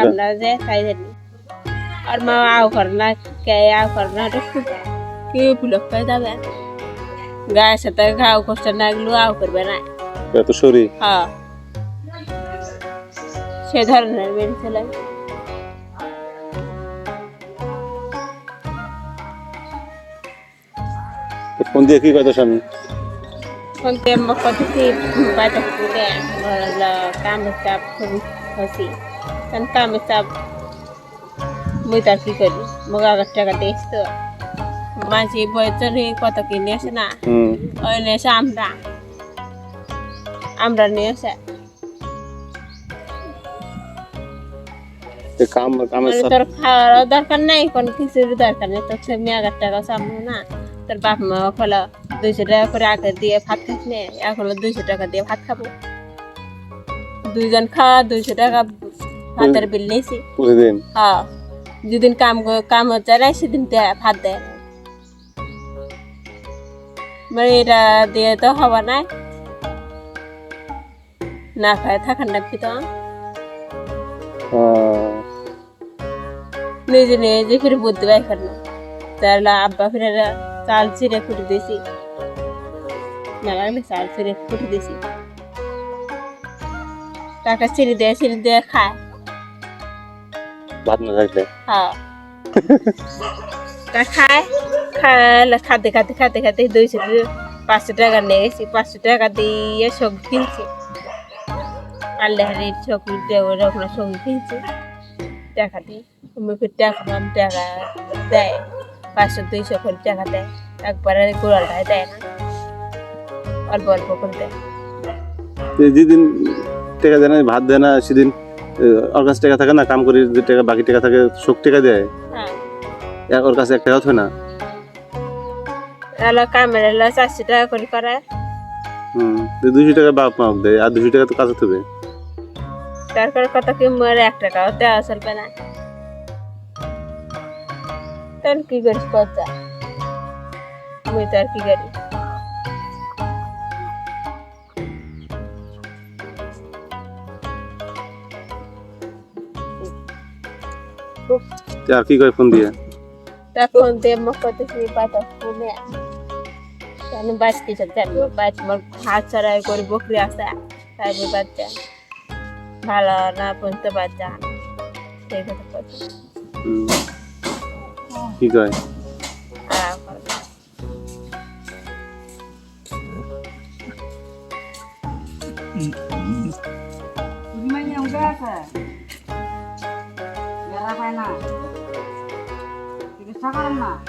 আমরা যে তাই জানি আর মা আও করে না কে আও করে না খুব কি উপলক্ষ হয়ে যাবে গায়ের সাথে ঘাও কষ্ট না এগুলো আও করবে না এত শরীর হ্যাঁ সে ধরনের মেন ছেলে ফোন দিয়ে কি কথা স্বামী ফোন দিয়ে কত কি বাজার করে কাম হিসাব kan cam được chập মুই তার কি করি? মোক আগের টাকা দিস তো মাঝে বয়সের কত কি নিয়ে আসে না। ওই নিয়ে আমরা। আমরা নিয়ে কাম তোর খাওয়ার দরকার নেই কোন কিছুর দরকার নেই। তোর সে মেয়ে আগের টাকা সামনে না। তোর বাপ মা হলো দুইশো টাকা করে আগে দিয়ে ভাত খাস নে এখন দুইশো টাকা দিয়ে ভাত খাব। দুইজন খাওয়া দুইশো টাকা ভাতের বিল নিয়েছি প্রতিদিন? হ্যাঁ যেদিন কাম কাম হচ্ছে না সেদিন ভাত দেয়। না। মানে এটা দিয়ে তো হবা নাই। না খায় থাকার নাকি তো নিজে নিজে করে বুদ্ধি বাই করল তাহলে আব্বা ফিরে চাল ছিঁড়ে ফুটে দিয়েছি না লাগলে চাল ছিঁড়ে ফুটে দিয়েছি টাকা ছিঁড়ে দিয়ে ছিঁড়ে দিয়ে খায়। ভাত না থাকলে? হ্যাঁ। তা খায় খায় খাতে খাতে খাতে খাতে দুইশো পাঁচশো টাকা নিয়ে গেছি পাঁচশো টাকা দিয়ে সবজি কিনছি। হারির সবজি দিয়ে ওরকম সবজি কিনছি। টাকা দিয়ে আমি টাকা পাম টাকা দেয়। পাঁচশো দুইশো করে টাকা দেয়। একবারে গোড়াটায় দেয় না। অল্প অল্প করে দেয়। যেদিন টাকা দেয় না ভাত দেয় না সেদিন ওর কাছে টাকা থাকে না কাম করি যে টাকা বাকি টাকা থাকে শোক টাকা দেয়। হ্যাঁ। ওর কাছে এক টাকা থাকে না। এলা কামের এলা চারশো টাকা করে করে। হুম তো দুশো টাকা বাপ মা দেয় আর দুশো টাকা তো কাছে থাকবে তারপর কত কি মরে এক টাকাও দেওয়া চলবে না। তোর কি করিস তোর কি করি। আর কি করে ফোন দিয়ে তখন দিয়ে মোক কত কি পাতা শুনে তাহলে বাস কিছু জানি বাস মোর হাত ছড়াই করে বকরি আসে তাই বই বাচ্চা ভালো না পর্যন্ত বাচ্চা সেই কথা কথা হুম। কি কয় আরাম করে Gimana yang udah Biar apa na? Tiga sekarang na?